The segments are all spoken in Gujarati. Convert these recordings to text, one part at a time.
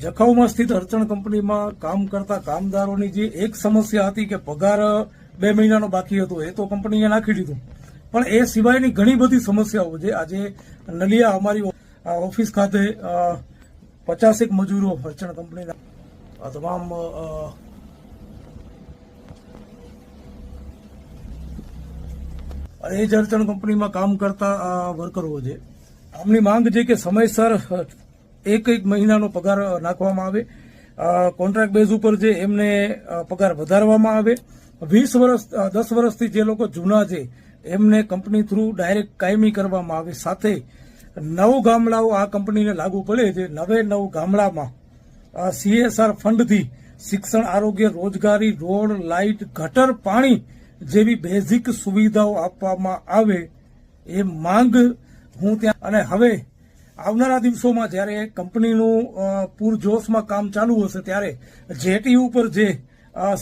જખૌમાં સ્થિત અર્ચણ કંપનીમાં કામ કરતા કામદારોની જે એક સમસ્યા હતી કે પગાર બે મહિનાનો બાકી હતો, એ તો કંપનીએ નાખી દીધું. પણ એ સિવાયની ઘણી બધી સમસ્યાઓ છે. આજે નલિયા અમારી ઓફિસ ખાતે પચાસેક મજૂરો અર્ચણ કંપનીના તમામ એ જ અર્ચણ કંપનીમાં કામ કરતા વર્કરો છે. આમની માંગ છે કે સમયસર એક એક મહિનાનો પગાર નાખવામાં આવે. કોન્ટ્રાક્ટ બેઝ ઉપર જે એમને પગાર વધારવામાં આવે. વીસ વર્ષ દસ વર્ષથી જે લોકો જૂના છે, એમને કંપની થ્રુ ડાયરેક્ટ કાયમી કરવામાં આવે. સાથે નવ ગામડાઓ આ કંપનીને લાગુ પડે છે. નવે નવ ગામડામાં સીએસઆર ફંડથી શિક્ષણ, આરોગ્ય, રોજગારી, રોડ, લાઇટ, ગટર, પાણી જેવી બેઝિક સુવિધાઓ આપવામાં આવે. એ માંગ હું ત્યાં, અને હવે આવનારા દિવસોમાં જ્યારે કંપનીનું પૂરજોશમાં કામ ચાલુ હશે ત્યારે જેટી ઉપર જે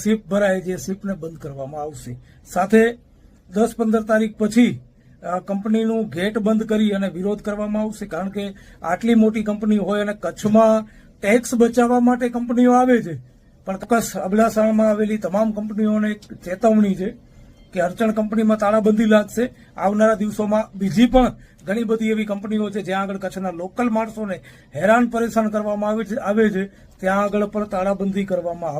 શિપ ભરાય છે શિપને બંધ કરવામાં આવશે. સાથે દસ પંદર તારીખ પછી કંપનીનું ગેટ બંધ કરી અને વિરોધ કરવામાં આવશે, કારણ કે આટલી મોટી કંપની હોય અને કચ્છમાં ટેક્સ બચાવવા માટે કંપનીઓ આવે છે. પણ ચોક્કસ અબડાસામાં આવેલી તમામ કંપનીઓને એક ચેતવણી છે કે અર્ચણ કંપનીમાં તાળાબંધી લાગશે. આવનારા દિવસોમાં બીજી પણ ઘણી બધી એવી કંપનીઓ છે, જ્યાં આગળ કચ્છના લોકલ માણસોને હેરાન પરેશાન કરવામાં આવે છે, આવે ત્યાં આગળ પણ તાળાબંધી કરવામાં આવશે